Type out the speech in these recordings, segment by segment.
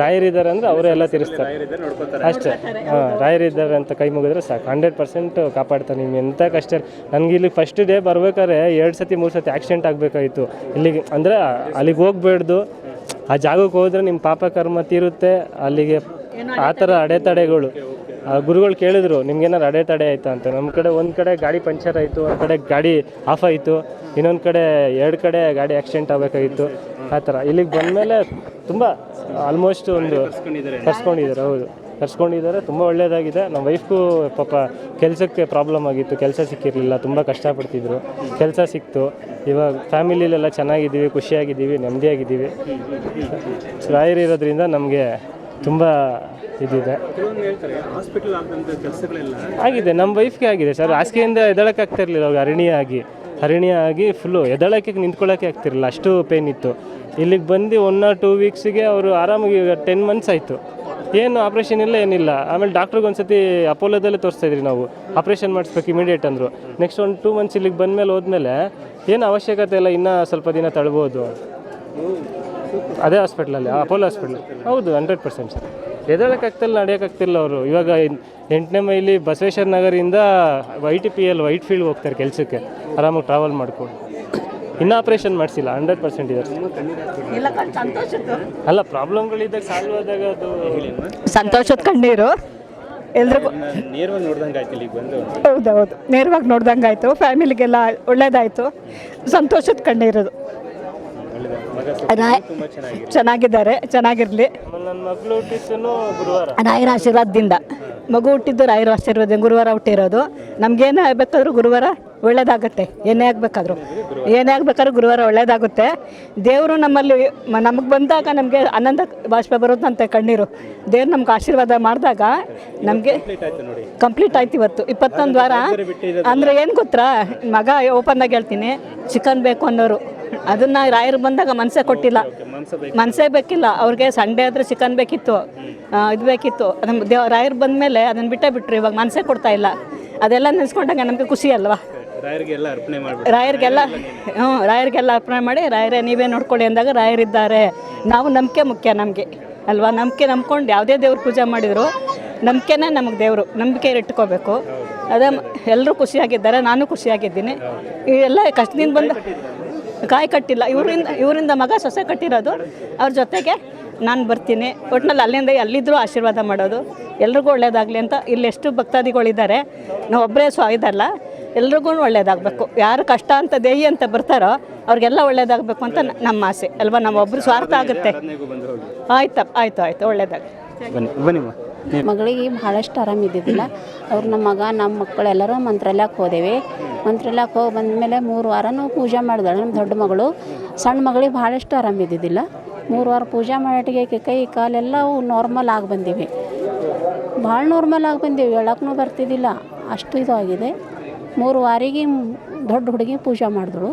ರಾಯರಿದ್ದಾರೆ ಅಂದ್ರೆ ಅವರೇ ಎಲ್ಲ ತಿರ್ಸ್ತಾರೆ. ನೋಡ್ಕೋತಾರೆ ಅಷ್ಟೇ. ಹಾಂ ರಾಯರಿದ್ದಾರೆ ಅಂತ ಕೈ ಮುಗಿದ್ರೆ ಸಾಕು. ಹಂಡ್ರೆಡ್ ಪರ್ಸೆಂಟ್ ಕಾಪಾಡ್ತಾರೆ ನಿಮ್ಗೆ. ಎಂಥ ಕಷ್ಟ. ನನಗೆ ಇಲ್ಲಿ ಫಸ್ಟ್ ಡೇ ಬರ್ಬೇಕಾದ್ರೆ ಎರಡು ಸತಿ ಮೂರು ಸತಿ ಆಕ್ಸಿಡೆಂಟ್ ಆಗಬೇಕಾಯಿತು. ಇಲ್ಲಿಗೆ ಅಂದರೆ ಅಲ್ಲಿಗೆ ಹೋಗ್ಬೇಡ್ದು. ಆ ಜಾಗಕ್ಕೆ ಹೋದ್ರೆ ನಿಮ್ಮ ಪಾಪ ಕರ್ಮ ತೀರುತ್ತೆ. ಅಲ್ಲಿಗೆ ಆ ಥರ ಅಡೆತಡೆಗಳು. ಆ ಗುರುಗಳು ಕೇಳಿದ್ರು ನಿಮ್ಗೇನಾರು ಅಡೆತಡೆ ಆಯ್ತಾ ಅಂತ? ನಮ್ಮ ಕಡೆ ಒಂದು ಕಡೆ ಗಾಡಿ ಪಂಚರ್ ಆಯಿತು ಒಂದು ಕಡೆ ಗಾಡಿ ಆಫ್ ಆಯಿತು ಇನ್ನೊಂದು ಕಡೆ ಎರಡು ಕಡೆ ಗಾಡಿ ಆಕ್ಸಿಡೆಂಟ್ ಆಗಬೇಕಾಗಿತ್ತು. ಆ ಥರ. ಇಲ್ಲಿಗೆ ಬಂದಮೇಲೆ ತುಂಬ ಆಲ್ಮೋಸ್ಟ್ ಒಂದು ಕರ್ಸ್ಕೊಂಡಿದ್ದಾರೆ. ಹೌದು. ಕರ್ಸ್ಕೊಂಡಿದ್ದಾರೆ ತುಂಬ ಒಳ್ಳೆಯದಾಗಿದೆ ನಮ್ಮ ವೈಫ್ಗೂ ಪಾಪ ಕೆಲಸಕ್ಕೆ ಪ್ರಾಬ್ಲಮ್ ಆಗಿತ್ತು ಕೆಲಸ ಸಿಕ್ಕಿರಲಿಲ್ಲ ತುಂಬ ಕಷ್ಟಪಡ್ತಿದ್ರು. ಕೆಲಸ ಸಿಕ್ತು. ಇವಾಗ ಫ್ಯಾಮಿಲಿಲೆಲ್ಲ ಚೆನ್ನಾಗಿದ್ದೀವಿ ಖುಷಿಯಾಗಿದ್ದೀವಿ ನೆಮ್ಮದಿಯಾಗಿದ್ದೀವಿ. ರಾಯರಿರೋದ್ರಿಂದ ನಮಗೆ ತುಂಬ ಇದಿದೆ. ಆಗಿದೆ ನಮ್ಮ ವೈಫ್ಗೆ ಆಗಿದೆ ಸರ್. ಹಾಸಿಗೆಯಿಂದ ಎದಳಕ್ಕೆ ಇರಲಿಲ್ಲ ಅವಾಗ ಅರಣ್ಯ ಆಗಿ. ಹರಿಣಿಯ ಆಗಿ ಫುಲ್ಲು ಎದಳಕ್ಕೆ ನಿಂತ್ಕೊಳ್ಳೋಕೆ ಆಗ್ತಿರಲಿಲ್ಲ, ಅಷ್ಟು ಪೇನ್ ಇತ್ತು. ಇಲ್ಲಿಗೆ ಬಂದು ಒನ್ ಆರ್ ಟೂ ವೀಕ್ಸಿಗೆ ಅವರು ಆರಾಮಾಗಿ ಈಗ ಟೆನ್ ಮಂತ್ಸ್ ಆಯಿತು. ಏನು ಆಪ್ರೇಷನ್ ಇಲ್ಲ, ಏನಿಲ್ಲ. ಆಮೇಲೆ ಡಾಕ್ಟ್ರಿಗೆ ಒಂದು ಸತಿ ಅಪೋಲೋದಲ್ಲೇ ತೋರಿಸ್ತಾ ಇದ್ರಿ ನಾವು. ಆಪ್ರೇಷನ್ ಮಾಡಿಸ್ಬೇಕು ಇಮಿಡಿಯೇಟ್ ಅಂದರು. ನೆಕ್ಸ್ಟ್ ಒಂದು ಟೂ ಮಂತ್ಸ್ ಇಲ್ಲಿಗೆ ಬಂದಮೇಲೆ ಹೋದ್ಮೇಲೆ ಏನು ಅವಶ್ಯಕತೆ ಇಲ್ಲ, ಇನ್ನೂ ಸ್ವಲ್ಪ ದಿನ ತಳ್ಬೋದು. ಅದೇ ಹಾಸ್ಪಿಟ್ಲಲ್ಲಿ ಅಪೋಲೋ ಹಾಸ್ಪಿಟ್ಲ್ ಹೌದು ಹಂಡ್ರೆಡ್ ಪರ್ಸೆಂಟ್ ಸರ್. ಎದಳಕ್ಕಾಗ್ತಿಲ್ಲ ನಡೆಯೋಕ್ಕಾಗ್ತಿಲ್ಲ ಅವರು. ಇವಾಗ ಎಂಟನೇ ಮೈಲಿ Basaveshwara ನಗರಿಂದ Y T P L Whitefield ಹೋಗ್ತಾರೆ ಕೆಲಸಕ್ಕೆ. ಆರಾಮಾಗಿ ಟ್ರಾವೆಲ್ ಮಾಡ್ಕೊಂಡು. ಇನ್ನೂ ಆಪ್ರೇಷನ್ ಮಾಡಿಸಿಲ್ಲ ಹಂಡ್ರೆಡ್ ಪರ್ಸೆಂಟ್ ಇದೆ ಅಲ್ಲ ಪ್ರಾಬ್ಲಮ್ಗಳಿದ್ದಾಗ ಸಾಲ್ವ್ ಆದಾಗ ಅದು ಸಂತೋಷದ ಕಣ್ಣೀರು. ಎಲ್ರಿಗೂ ನೇರವಾಗಿ ನೋಡ್ದಂಗೆ ಆಯ್ತು ಇಲ್ಲಿಗೆ ಬಂದು. ಹೌದೌದು. ನೇರವಾಗಿ ನೋಡ್ದಂಗೆ ಆಯಿತು. ಫ್ಯಾಮಿಲಿಗೆಲ್ಲ ಒಳ್ಳೇದಾಯಿತು. ಸಂತೋಷದ ಕಣ್ಣೀರೋದು. ಚೆನ್ನಾಗಿದ್ದಾರೆ, ಚೆನ್ನಾಗಿರಲಿ. ರಾಯರ ಆಶೀರ್ವಾದದಿಂದ. ಮಗು ಹುಟ್ಟಿದ್ದು ರಾಯರ ಆಶೀರ್ವಾದ ಗುರುವಾರ ಹುಟ್ಟಿರೋದು. ನಮ್ಗೇನು ಆಗಬೇಕಾದ್ರೂ ಗುರುವಾರ ಒಳ್ಳೇದಾಗುತ್ತೆ. ಏನೇ ಆಗಬೇಕಾದ್ರೂ. ಏನೇ ಆಗಬೇಕಾದ್ರೂ ಗುರುವಾರ ಒಳ್ಳೇದಾಗುತ್ತೆ. ದೇವರು ನಮ್ಮಲ್ಲಿ ನಮಗೆ ಬಂದಾಗ ನಮಗೆ ಆನಂದ ಬಾಷ್ಪ ಬರುತ್ತಂತೆ ಕಣ್ಣೀರು. ದೇವ್ರು ನಮ್ಗೆ ಆಶೀರ್ವಾದ ಮಾಡಿದಾಗ ನಮಗೆ ಕಂಪ್ಲೀಟ್ ಆಯ್ತು ನೋಡಿ ಕಂಪ್ಲೀಟ್ ಆಯ್ತು ಇವತ್ತು. ಇಪ್ಪತ್ತೊಂದು ವಾರ. ಅಂದರೆ ಏನು ಗೊತ್ತಾ? ಮಗ ಓಪನ್ ಆಗಿ ಹೇಳ್ತೀನಿ. ಚಿಕನ್ ಬೇಕು ಅನ್ನೋರು. ಅದನ್ನ ರಾಯರು ಬಂದಾಗ ಮನಸ್ಸೆ ಕೊಟ್ಟಿಲ್ಲ. ಮನಸೆ ಮನಸ್ಸೇ ಬೇಕಿಲ್ಲ. ಅವ್ರಿಗೆ ಸಂಡೇ ಆದರೆ ಚಿಕನ್ ಬೇಕಿತ್ತು. ಇದು ಬೇಕಿತ್ತು. ನಮ್ಮ ದೇವ್ ರಾಯರು ಬಂದಮೇಲೆ ಅದನ್ನ ಬಿಟ್ಟೇ ಬಿಟ್ರು ಇವಾಗ ಮನಸ್ಸೆ ಕೊಡ್ತಾ ಇಲ್ಲ. ಅದೆಲ್ಲ ನೆನೆಸ್ಕೊಂಡಾಗ ನಮಗೆ ಖುಷಿ ಅಲ್ವಾ? ರಾಯರಿಗೆ ಎಲ್ಲ ಅರ್ಪಣೆ ರಾಯರಿಗೆಲ್ಲ ಹ್ಞೂ ರಾಯರಿಗೆಲ್ಲ ಅರ್ಪಣೆ ಮಾಡಿ ರಾಯರೇ ನೀವೇ ನೋಡ್ಕೊಳ್ಳಿ ಅಂದಾಗ ರಾಯರಿದ್ದಾರೆ. ನಾವು ನಂಬಿಕೆ ಮುಖ್ಯ ನಮಗೆ. ಅಲ್ವಾ? ನಂಬಿಕೆ ನಂಬ್ಕೊಂಡು ಯಾವುದೇ ದೇವ್ರ ಪೂಜೆ ಮಾಡಿದ್ರು ನಂಬಿಕೆನೇ ನಮಗೆ ದೇವರು. ನಂಬಿಕೆ ಇಟ್ಕೋಬೇಕು. ಅದೇ ಎಲ್ಲರೂ ಖುಷಿಯಾಗಿದ್ದಾರೆ ನಾನು ಖುಷಿಯಾಗಿದ್ದೀನಿ. ಈ ಎಲ್ಲ ಕಷ್ಟದಿಂದ ಬಂದು ಕಾಯಿ ಕಟ್ಟಿಲ್ಲ. ಇವರಿಂದ ಇವರಿಂದ ಮಗ ಸೊಸೆ ಕಟ್ಟಿರೋದು. ಅವ್ರ ಜೊತೆಗೆ ನಾನು ಬರ್ತೀನಿ. ಒಟ್ನಲ್ಲಿ ಅಲ್ಲಿಂದ ಅಲ್ಲಿದ್ದರೂ ಆಶೀರ್ವಾದ ಮಾಡೋದು. ಎಲ್ರಿಗೂ ಒಳ್ಳೇದಾಗಲಿ ಅಂತ ಇಲ್ಲಿ ಎಷ್ಟು ಭಕ್ತಾದಿಗಳಿದ್ದಾರೆ. ನಾವು ಒಬ್ಬರೇ ಸ್ವ ಇದಲ್ಲ. ಎಲ್ರಿಗೂ ಒಳ್ಳೇದಾಗಬೇಕು. ಯಾರು ಕಷ್ಟ ಅಂತ ದೇಹಿ ಅಂತ ಬರ್ತಾರೋ ಅವ್ರಿಗೆಲ್ಲ ಒಳ್ಳೇದಾಗಬೇಕು ಅಂತ ನಮ್ಮ ಆಸೆ. ಅಲ್ವಾ? ನಮ್ಮೊಬ್ಬರು ಸ್ವಾರ್ಥ ಆಗುತ್ತೆ. ಆಯ್ತಪ್ಪ ಆಯಿತು ಆಯಿತು. ಒಳ್ಳೇದಾಗ ಬನ್ನಿ ಬನ್ನಿಮ್ಮ ಮಗಳಿಗೆ ಭಾಳಷ್ಟು ಆರಾಮಿದ್ದಿದ್ದಿಲ್ಲ ಅವ್ರು ನಮ್ಮ ಮಗ, ನಮ್ಮ ಮಕ್ಕಳೆಲ್ಲರೂ ಎಲ್ಲರೂ ಮಂತ್ರಾಲಯಕ್ಕೆ ಹೋದೇವೆ. ಮಂತ್ರಾಲಯಕ್ಕೆ ಹೋಗಿ ಬಂದಮೇಲೆ ಮೂರು ವಾರನೂ ಪೂಜೆ ಮಾಡಿದಾಳೆ ನಮ್ಮ ದೊಡ್ಡ ಮಗಳು. ಸಣ್ಣ ಮಗಳಿಗೆ ಭಾಳಷ್ಟು ಆರಾಮಿದ್ದಿದ್ದಿಲ್ಲ ಮೂರು ವಾರ ಪೂಜೆ ಮಾಡೋಟಿಗೆ ಕೈ ಕಾಲೆಲ್ಲ ಅವು ನಾರ್ಮಲ್ ಆಗಿ ಬಂದಿವೆ. ಭಾಳ ನಾರ್ಮಲ್ ಆಗಿ ಬಂದೀವಿ, ಹೇಳಕ್ಕೂ ಬರ್ತಿದ್ದಿಲ್ಲ. ಅಷ್ಟು ಇದು ಆಗಿದೆ ಮೂರು ವಾರಿಗೆ ದೊಡ್ಡ ಹುಡುಗಿ ಪೂಜೆ ಮಾಡಿದಳು.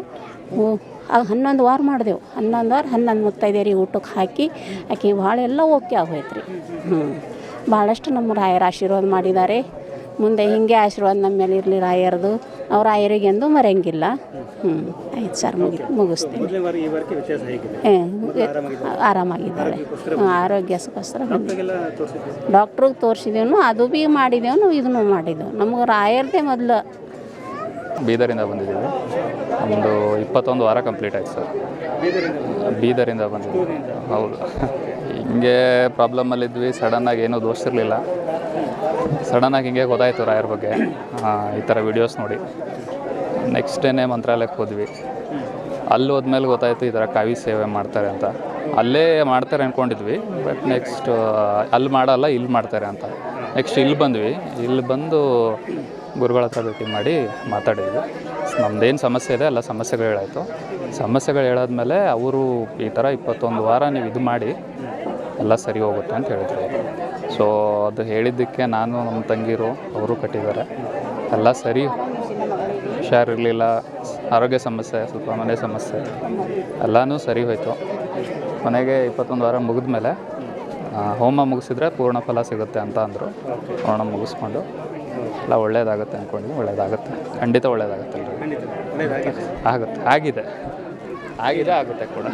ಆಗ ಹನ್ನೊಂದು ವಾರ ಮಾಡಿದೆವು. ಹನ್ನೊಂದು ವಾರ, ಹನ್ನೊಂದು ಮುತ್ತೈದೇರಿ ಊಟಕ್ಕೆ ಹಾಕಿ, ಆಕೆ ಭಾಳ ಎಲ್ಲ ಓಕೆ ಆಗೋಯ್ತು ರೀ ಹ್ಞೂ ಭಾಳಷ್ಟು ನಮ್ಮ ರಾಯರ ಆಶೀರ್ವಾದ ಮಾಡಿದ್ದಾರೆ. ಮುಂದೆ ಹಿಂಗೆ ಆಶೀರ್ವಾದ ನಮ್ಮ ಮೇಲೆ ಇರಲಿ ರಾಯರದು. ಅವ್ರ ರಾಯರಿಗೆಂದು ಮರೆಯಂಗಿಲ್ಲ. ಹ್ಞೂ ಆಯ್ತು ಸರ್ ಮುಗಿ ಮುಗಿಸ್ತೀನಿ. ಆರೋಗ್ಯ ಆರಾಮಾಗಿದ್ದಾಳೆ ಆರೋಗ್ಯಕ್ಕೋಸ್ಕರ ತೋರಿಸಿದ್ವಿ ಡಾಕ್ಟ್ರಿಗೆ ತೋರಿಸಿದೇವನು ಅದು ಭೀ ಮಾಡಿದೆವು ಇದನ್ನು ಮಾಡಿದೆವು ನಮ್ಗೆ ರಾಯರದೇ ಮೊದಲು. ಬೀದರಿಂದ ಬಂದಿದ್ದೀವಿ. ಒಂದು ಇಪ್ಪತ್ತೊಂದು ವಾರ ಕಂಪ್ಲೀಟ್ ಆಯ್ತು ಸರ್. ಬೀದರಿಂದ ಬಂದಿದ್ದೀವಿ. ಹೌದು. ಹಿಂಗೆ ಪ್ರಾಬ್ಲಮಲ್ಲಿದ್ವಿ ಸಡನ್ನಾಗಿ ಏನೂ ದೋಷಿರಲಿಲ್ಲ ಸಡನ್ನಾಗಿ ಹಿಂಗೆ ಗೊತ್ತಾಯಿತು ರಾಯರ ಬಗ್ಗೆ. ಈ ಥರ ವಿಡಿಯೋಸ್ ನೋಡಿ. ನೆಕ್ಸ್ಟ್ ಡೇನೇ ಮಂತ್ರಾಲಯಕ್ಕೆ ಹೋದ್ವಿ. ಅಲ್ಲಿ ಹೋದ್ಮೇಲೆ ಗೊತ್ತಾಯಿತು ಈ ಥರ ಕಾವಿ ಸೇವೆ ಮಾಡ್ತಾರೆ ಅಂತ. ಅಲ್ಲೇ ಮಾಡ್ತಾರೆ ಅಂದ್ಕೊಂಡಿದ್ವಿ ಬಟ್ ನೆಕ್ಸ್ಟ್ ಅಲ್ಲಿ ಮಾಡಲ್ಲ, ಇಲ್ಲಿ ಮಾಡ್ತಾರೆ ಅಂತ. ನೆಕ್ಸ್ಟ್ ಇಲ್ಲಿ ಬಂದ್ವಿ. ಇಲ್ಲಿ ಬಂದು ಗುರುಗಳ ಹತ್ರ ಭೇಟಿ ಮಾಡಿ ಮಾತಾಡಿದ್ವಿ. ನಮ್ಮದೇನು ಸಮಸ್ಯೆ ಇದೆ, ಎಲ್ಲ ಸಮಸ್ಯೆಗಳು ಹೇಳಾಯಿತು. ಸಮಸ್ಯೆಗಳು ಹೇಳಾದ್ಮೇಲೆ ಅವರು ಈ ಥರ ಇಪ್ಪತ್ತೊಂದು ವಾರ ನೀವು ಇದು ಮಾಡಿ ಎಲ್ಲ ಸರಿ ಹೋಗುತ್ತೆ ಅಂತ ಹೇಳಿದ್ರು ಸೊ ಅದು ಹೇಳಿದ್ದಕ್ಕೆ ನಾನು ನಮ್ಮ ತಂಗಿರು ಅವರು ಕಟ್ಟಿದ್ದಾರೆ. ಎಲ್ಲ ಸರಿ ಹುಷಾರಿರಲಿಲ್ಲ. ಆರೋಗ್ಯ ಸಮಸ್ಯೆ ಸ್ವಲ್ಪ ಮನೆ ಸಮಸ್ಯೆ. ಎಲ್ಲನೂ ಸರಿ ಹೋಯಿತು. ಮನೆಗೆ ಇಪ್ಪತ್ತೊಂದು ವಾರ ಮುಗಿದ ಮೇಲೆ ಹೋಮ ಮುಗಿಸಿದ್ರೆ ಪೂರ್ಣ ಫಲ ಸಿಗುತ್ತೆ ಅಂತ ಅಂದರು. ಪೂರ್ಣ ಮುಗಿಸ್ಕೊಂಡು ಎಲ್ಲ ಒಳ್ಳೇದಾಗುತ್ತೆ ಅಂದ್ಕೊಂಡು ಒಳ್ಳೇದಾಗುತ್ತೆ. ಖಂಡಿತ ಒಳ್ಳೇದಾಗುತ್ತೆ ಆಗುತ್ತೆ. ಆಗಿದೆ. ಆಗಿದೆ ಆಗುತ್ತೆ ಕೂಡ.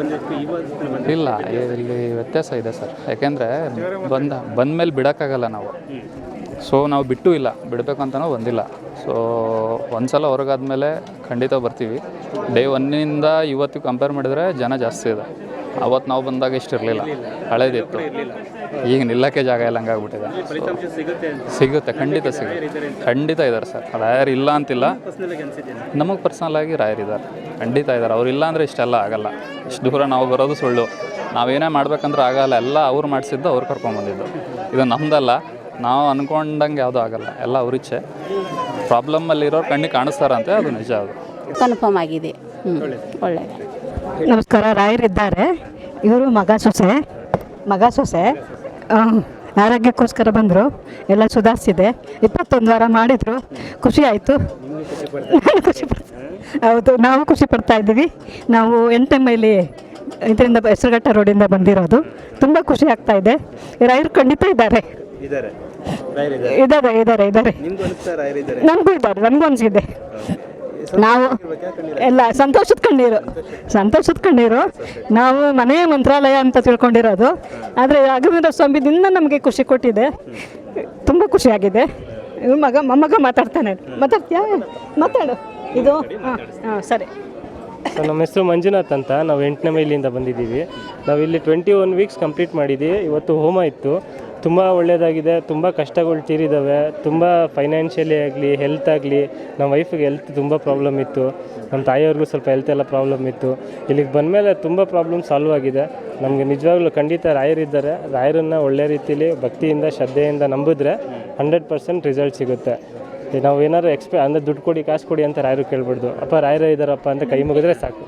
ಬಂದ ಇಲ್ಲ ಇಲ್ಲಿ ವ್ಯತ್ಯಾಸ ಇದೆ ಸರ್. ಯಾಕೆಂದರೆ ಬಂದ ಮೇಲೆ ಬಿಡೋಕ್ಕಾಗಲ್ಲ ನಾವು. ಸೊ ನಾವು ಬಿಟ್ಟು ಇಲ್ಲ ಬಿಡಬೇಕು ಅಂತಲೂ ಬಂದಿಲ್ಲ. ಸೊ ಒಂದ್ಸಲ ಹೊರಗಾದ್ಮೇಲೆ ಖಂಡಿತ ಬರ್ತೀವಿ. ಡೇ ಒನ್ನಿಂದ ಇವತ್ತಿಗೆ ಕಂಪೇರ್ ಮಾಡಿದರೆ ಜನ ಜಾಸ್ತಿ ಇದೆ. ಅವತ್ತು ನಾವು ಬಂದಾಗ ಇಷ್ಟು ಇರಲಿಲ್ಲ. ಹಳೇದಿತ್ತು. ಈಗ ನಿಲ್ಲಕ್ಕೆ ಜಾಗ ಇಲ್ಲ ಹಂಗಾಗ್ಬಿಟ್ಟಿದೆ ಸಿಗುತ್ತೆ, ಖಂಡಿತ ಸಿಗುತ್ತೆ. ಖಂಡಿತ ಇದ್ದಾರೆ ಸರ್. ರಾಯರ್ ಇಲ್ಲ ಅಂತಿಲ್ಲ. ನಮಗೆ ಪರ್ಸನಲ್ ಆಗಿ ರಾಯರಿದ್ದಾರೆ ಖಂಡಿತ ಇದ್ದಾರೆ. ಅವ್ರು ಇಲ್ಲ ಅಂದರೆ ಇಷ್ಟೆಲ್ಲ ಆಗಲ್ಲ. ಇಷ್ಟು ದೂರ ನಾವು ಬರೋದು ಸುಳ್ಳು. ನಾವೇನೇ ಮಾಡ್ಬೇಕಂದ್ರೆ ಆಗಲ್ಲ. ಎಲ್ಲ ಅವ್ರು ಮಾಡಿಸಿದ್ದು ಅವ್ರು ಕರ್ಕೊಂಬಂದಿದ್ದು ಇದು ನಮ್ದಲ್ಲ. ನಾವು ಅಂದ್ಕೊಂಡಂಗೆ ಯಾವುದೂ ಆಗಲ್ಲ. ಎಲ್ಲ ಅವ್ರಿಚ್ಛೆ ಪ್ರಾಬ್ಲಮ್ಮಲ್ಲಿ ಇರೋರು ಕಣ್ಣಿಗೆ ಕಾಣಿಸ್ತಾರಂತೆ. ಅದು ನಿಜ ಅದು. ಕನ್ಫರ್ಮ್ ಆಗಿದೆ. ಒಳ್ಳೆಯದು ನಮಸ್ಕಾರ ರಾಯರಿದ್ದಾರೆ ಇವರು ಮಗ ಸೊಸೆ. ಮಗ ಸೊಸೆ. ಆರೋಗ್ಯಕ್ಕೋಸ್ಕರ ಬಂದರು. ಎಲ್ಲ ಸುಧಾರಿಸಿದೆ. ಇಪ್ಪತ್ತೊಂದು ವಾರ ಮಾಡಿದರು. ಖುಷಿ ಆಯಿತು. ಖುಷಿ ಪಡ್ತಾ ಹೌದು ನಾವು ಖುಷಿ ಪಡ್ತಾ ಇದ್ದೀವಿ. ನಾವು ಎಂಟನೇ ಮೈಲಿ ಇದರಿಂದ ಹೆಸರುಘಟ್ಟ ರೋಡಿಂದ ಬಂದಿರೋದು. ತುಂಬ ಖುಷಿ ಆಗ್ತಾ ಇದೆ. ರಾಯರು ಖಂಡಿತ ಇದ್ದಾರೆ. ಇದ್ದಾರೆ. ಇದ್ದಾರೆ. ಇದ್ದಾರೆ? ನಮಗೂ ಇದ್ದಾರೆ ನಮಗೂ ಅನಿಸಿದೆ. ನಾವು ಎಲ್ಲ ಸಂತೋಷದ ಕಣ್ಣೀರು ಸಂತೋಷದ ಕಣ್ಣೀರು. ನಾವು ಮನೆಯ ಮಂತ್ರಾಲಯ ಅಂತ ತಿಳ್ಕೊಂಡಿರೋದು. ಆದರೆ ರಾಘವೇಂದ್ರ ಸ್ವಾಮಿದಿಂದ ನಮಗೆ ಖುಷಿ ಕೊಟ್ಟಿದೆ. ತುಂಬ ಖುಷಿಯಾಗಿದೆ. ಮಗ, ಮೊಮ್ಮಗ ಮಾತಾಡ್ತಾನೆ. ಮಾತಾಡ್ತೀಯಾ? ಮಾತಾಡು. ಇದು, ಹಾಂ ಹಾಂ, ಸರಿ. ನಮ್ಮ ಹೆಸರು ಮಂಜುನಾಥ್ ಅಂತ. ನಾವು ಎಂಟನೇ ಮೈಲಿಂದ ಬಂದಿದ್ದೀವಿ. ನಾವು ಇಲ್ಲಿ ಟ್ವೆಂಟಿ ಒನ್ ವೀಕ್ಸ್ ಕಂಪ್ಲೀಟ್ ಮಾಡಿದ್ದೀವಿ. ಇವತ್ತು ಹೋಮ ಇತ್ತು. ತುಂಬ ಒಳ್ಳೆಯದಾಗಿದೆ ತುಂಬ ಕಷ್ಟಗಳು ತೀರಿದ್ದಾವೆ ತುಂಬ ಫೈನಾನ್ಷಿಯಲಿ ಆಗಲಿ ಹೆಲ್ತ್ ಆಗಲಿ ನಮ್ಮ ವೈಫಿಗೆ ಹೆಲ್ತ್ ತುಂಬ ಪ್ರಾಬ್ಲಮ್ ಇತ್ತು ನಮ್ಮ ತಾಯಿಯವ್ರಿಗೂ ಸ್ವಲ್ಪ ಹೆಲ್ತ್ ಎಲ್ಲ ಪ್ರಾಬ್ಲಮ್ ಇತ್ತು. ಇಲ್ಲಿಗೆ ಬಂದಮೇಲೆ ತುಂಬ ಪ್ರಾಬ್ಲಮ್ ಸಾಲ್ವ್ ಆಗಿದೆ. ನಮಗೆ ನಿಜವಾಗ್ಲೂ ಖಂಡಿತ ರಾಯರಿದ್ದಾರೆ ರಾಯರನ್ನು ಒಳ್ಳೆ ರೀತಿಯಲ್ಲಿ ಭಕ್ತಿಯಿಂದ, ಶ್ರದ್ಧೆಯಿಂದ ನಂಬಿದ್ರೆ ಹಂಡ್ರೆಡ್ ಪರ್ಸೆಂಟ್ ರಿಸಲ್ಟ್ ಸಿಗುತ್ತೆ. ನಾವು ಏನಾದ್ರು ಎಕ್ಸ್ಪೆ ಅಂದರೆ ದುಡ್ಡು ಕೊಡಿ, ಕಾಸು ಕೊಡಿ ಅಂತ ರಾಯರು ಕೇಳ್ಬಾರ್ದು ಅಪ್ಪ ರಾಯರ ಇದ್ದಾರಪ್ಪ ಅಂತ ಕೈ ಮುಗಿದ್ರೆ ಸಾಕು.